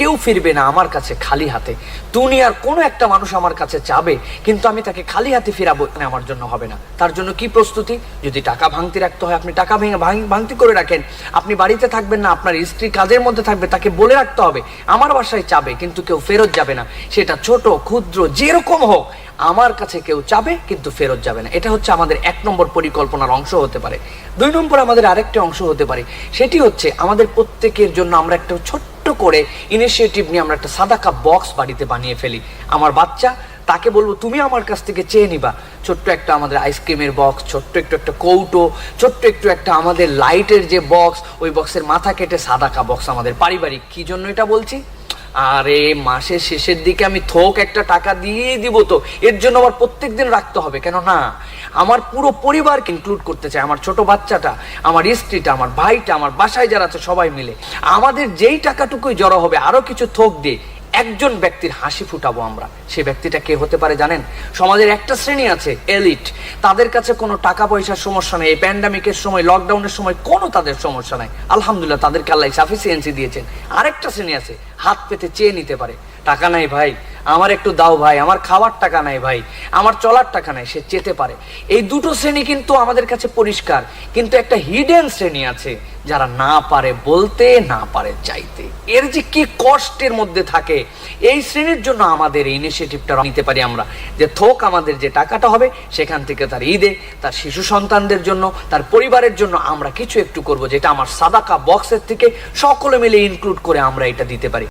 কেউ ফিরবে না আমার কাছে খালি হাতে। দুনিয়ার কোনো একটা মানুষ আমার কাছে চাবে কিন্তু আমি তাকে খালি হাতে ফিরাবো এখানে আমার জন্য হবে না। তার জন্য কি প্রস্তুতি? যদি টাকা ভাঙতি রাখতে হয়, আপনি টাকা ভেঙে ভাঙ- ভাঙতি করে রাখেন। আপনি বাড়িতে থাকবেন না, আপনার স্ত্রী কাজের মধ্যে থাকবে, তাকে বলে রাখতে হবে, আমার বাসায় চাবে কিন্তু কেউ ফেরত যাবে না। সেটা ছোট, ক্ষুদ্র, যেরকম হোক, আমার কাছে কেউ চাবে কিন্তু ফেরত যাবে না। এটা হচ্ছে আমাদের এক নম্বর পরিকল্পনার অংশ হতে পারে। দুই নম্বর আমাদের আরেকটা অংশ হতে পারে। সেটি হচ্ছে আমাদের প্রত্যেকের জন্য আমরা একটা ছোট্ট করে ইনিশিয়েটিভ নিয়ে আমরা একটা সাদা কাপ বক্স বাড়িতে বানিয়ে ফেলি। আমার বাচ্চা, তাকে বলব, তুমি আমার কাছ থেকে চেয়ে নিবা। ছোট্ট একটা আমাদের আইসক্রিমের বক্স ছোট্ট একটু একটা কৌটো, ছোট্ট একটু একটা আমাদের লাইটের যে বক্স ওই বক্সের মাথা কেটে সাদা কাপ বক্স আমাদের পারিবারিক। কি জন্য এটা বলছি? আরে, মাসের শেষের দিকে আমি থোক একটা টাকা দিয়ে দিব তো। এর জন্য আমার প্রত্যেক দিন রাখতে হবে কেন না আমার পুরো পরিবারকে ইনক্লুড করতে চাই। আমার ছোট বাচ্চাটা, আমার স্ত্রীটা, আমার ভাইটা, আমার বাসায় যারা আছে সবাই মিলে। আমাদের যেই টাকাটুকুই জড়ো হবে আরও কিছু থোক দিয়ে। একজন ব্যক্তির হাসি ফুটাবো আমরা। সে ব্যক্তিটা কে হতে পারে জানেন? সমাজের একটা শ্রেণি আছে, এলিট। তাদের কাছে কোনো টাকা পয়সার সমস্যা নেই প্যান্ডামিকের সময় লকডাউনের সময় কোনো তাদের সমস্যা নাই। আলহামদুলিল্লাহ, তাদেরকে আল্লাহ সাফিসিয়েন্সি দিয়েছেন। আরেকটা শ্রেণি আছে, হাত পেতে চেয়ে নিতে পারে। টাকা নাই ভাই আমার একটু দাও ভাই, আমার খাওয়ার টাকা নাই ভাই, আমার চলার টাকা নাই, সে চেতে পারে। এই দুটো শ্রেণি কিন্তু আমাদের কাছে পরিষ্কার, কিন্তু একটা হিডেন শ্রেণি আছে, যারা না পারে বলতে, না পারে চাইতে। এর যে কি কষ্টের মধ্যে থাকে, এই শ্রেণির জন্য আমাদের এই ইনিশিয়েটিভটা নিতে পারি আমরা। যে থোক আমাদের যে টাকাটা হবে, সেখান থেকে তার ঈদে, তার শিশু সন্তানদের জন্য, তার পরিবারের জন্য আমরা কিছু একটু করব, যেটা আমার সাদাকা বক্সের থেকে সকলে মিলে ইনক্লুড করে আমরা এটা দিতে পারি।